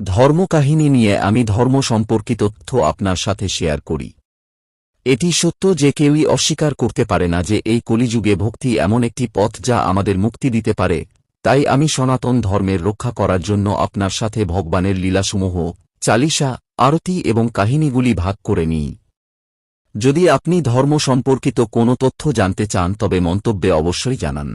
ধর্মকাহিনী নিয়ে আমি ধর্ম সম্পর্কিত তথ্য আপনার সাথে শেয়ার করি। এটি সত্য যে কেউই অস্বীকার করতে পারে না যে এই কলিযুগে ভক্তি এমন একটি পথ যা আমাদের মুক্তি দিতে পারে, তাই আমি সনাতন ধর্মের রক্ষা করার জন্য আপনার সাথে ভগবানের লীলাসমূহ, চালিসা, আরতি এবং কাহিনীগুলি ভাগ করে নিই। যদি আপনি ধর্ম সম্পর্কিত কোনো তথ্য জানতে চান তবে মন্তব্যে অবশ্যই জানান।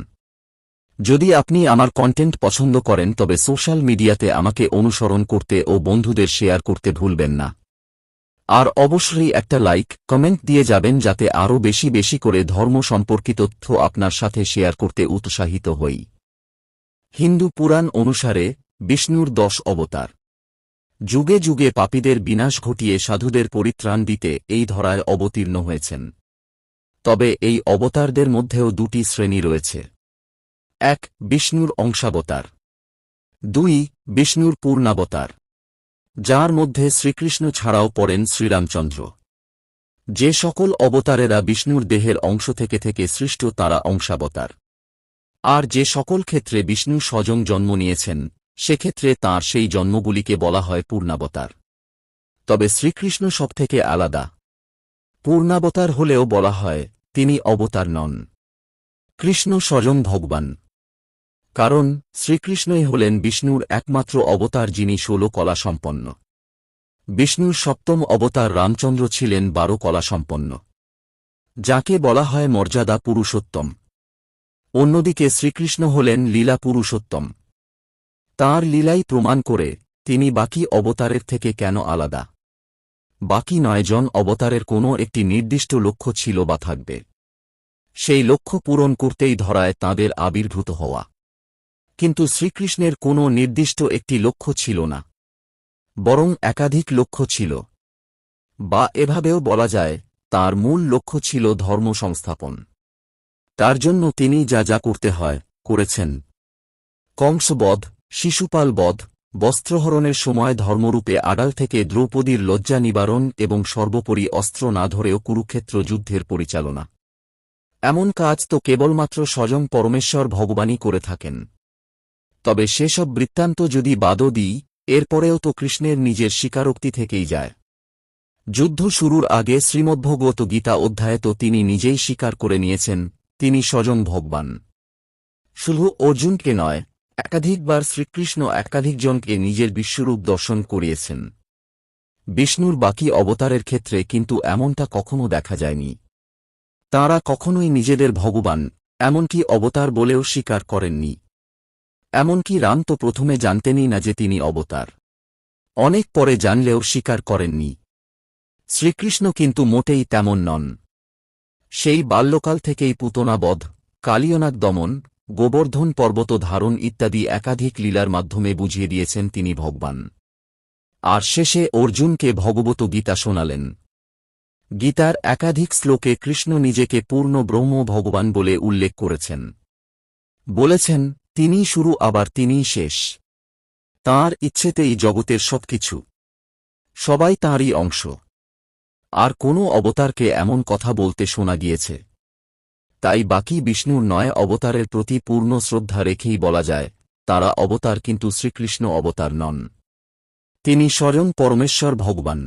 যদি আপনি আমার কন্টেন্ট পছন্দ করেন, তবে সোশ্যাল মিডিয়াতে আমাকে অনুসরণ করতে ও বন্ধুদের শেয়ার করতে ভুলবেন না। আর অবশ্যই একটা লাইক কমেন্ট দিয়ে যাবেন যাতে আরও বেশি বেশি করে ধর্ম সম্পর্কিত তথ্য আপনার সাথে শেয়ার করতে উৎসাহিত হই। হিন্দু পুরাণ অনুসারে, বিষ্ণুর দশ অবতার। যুগে যুগে পাপীদের বিনাশ ঘটিয়ে সাধুদের পরিত্রাণ দিতে এই ধরায় অবতীর্ণ হয়েছেন। তবে এই অবতারদের মধ্যেও দুটি শ্রেণি রয়েছে। এক, বিষ্ণুর অংশাবতার। দুই, বিষ্ণুর পূর্ণাবতার। যার মধ্যে শ্রীকৃষ্ণ ছাড়াও পড়েন শ্রীরামচন্দ্র। যে সকল অবতারেরা বিষ্ণুর দেহের অংশ থেকে থেকে সৃষ্ট তারা অংশাবতার। আর যে সকল ক্ষেত্রে বিষ্ণু স্বয়ং জন্ম নিয়েছেন, সেক্ষেত্রে তাঁর সেই জন্মগুলিকে বলা হয় পূর্ণাবতার। তবে শ্রীকৃষ্ণ সব থেকে আলাদা। পূর্ণাবতার হলেও বলা হয়, তিনি অবতার নন। কৃষ্ণ স্বয়ং ভগবান। কারণ, শ্রীকৃষ্ণই হলেন বিষ্ণুর একমাত্র অবতার যিনি ষোল কলা সম্পন্ন বিষ্ণুর সপ্তম অবতার রামচন্দ্র ছিলেন বারো কলা সম্পন্ন যাকে বলা হয় মর্যাদা পুরুষোত্তম। অন্যদিকে শ্রীকৃষ্ণ হলেন লীলা পুরুষোত্তম। তাঁর লীলাই প্রমাণ করে, তিনি বাকি অবতারের থেকে কেন আলাদা? বাকি নয়জন অবতারের কোনো একটি নির্দিষ্ট লক্ষ্য ছিল বা থাকবে। সেই লক্ষ্য পূরণ করতেই ধরায় তাঁদের আবির্ভূত হওয়া। কিন্তু শ্রীকৃষ্ণের কোনো নির্দিষ্ট একটি লক্ষ্য ছিল না, বরং একাধিক লক্ষ্য ছিল, বা এভাবেও বলা যায়, তার মূল লক্ষ্য ছিল ধর্ম সংস্থাপন। তার জন্য তিনি যা যা করতে হয়, করেছেন। কংসবধ, শিশুপাল বধ, বস্ত্রহরণের সময় ধর্মরূপে আড়াল থেকে দ্রৌপদীর লজ্জা নিবারণ এবং সর্বোপরি অস্ত্র না ধরেও কুরুক্ষেত্র যুদ্ধের পরিচালনা। এমন কাজ তো কেবলমাত্র স্বয়ং পরমেশ্বর ভগবানই করে থাকেন। তবে সেসব বৃত্তান্ত যদি বাদও দিই, এরপরেও তো কৃষ্ণের নিজের স্বীকারোক্তি থেকেই যায়। যুদ্ধ শুরুর আগে শ্রীমদ্ভগবত গীতা অধ্যায়ে তো তিনি নিজেই স্বীকার করে নিয়েছেন, তিনি স্বজন ভগবান। শুধু অর্জুনকে নয়, একাধিকবার শ্রীকৃষ্ণ একাধিকজনকে নিজের বিশ্বরূপ দর্শন করিয়েছেন। বিষ্ণুর বাকি অবতারের ক্ষেত্রে কিন্তু এমনটা কখনো দেখা যায়নি। তাঁরা কখনোই নিজেদের ভগবান, এমনকি অবতার বলেও স্বীকার করেননি। এমনকি রাম তো প্রথমে জানতেনই না যে তিনি অবতার। অনেক পরে জানলেও স্বীকার করেননি। শ্রীকৃষ্ণ কিন্তু মোটেই তেমন নন। সেই বাল্যকাল থেকেই পুতনাবধ, কালিয়নাগ দমন, গোবর্ধন পর্বত ধারণ ইত্যাদি একাধিক লীলার মাধ্যমে বুঝিয়ে দিয়েছেন তিনি ভগবান। আর শেষে অর্জুনকে ভগবত গীতা শোনালেন। গীতার একাধিক শ্লোকে কৃষ্ণ নিজেকে পূর্ণ ব্রহ্ম ভগবান বলে উল্লেখ করেছেন। বলেছেন তিনি শুরু, আবার তিনিই শেষ। তাঁর ইচ্ছেতেই জগতের সবকিছু। সবাই তাঁরই অংশ। আর কোনো অবতারকে এমন কথা বলতে শোনা গিয়েছে। তাই বাকি বিষ্ণুর নয় অবতারের প্রতি পূর্ণ শ্রদ্ধা রেখেই বলা যায়, তারা অবতার কিন্তু শ্রীকৃষ্ণ অবতার নন। তিনি স্বয়ং পরমেশ্বর ভগবান।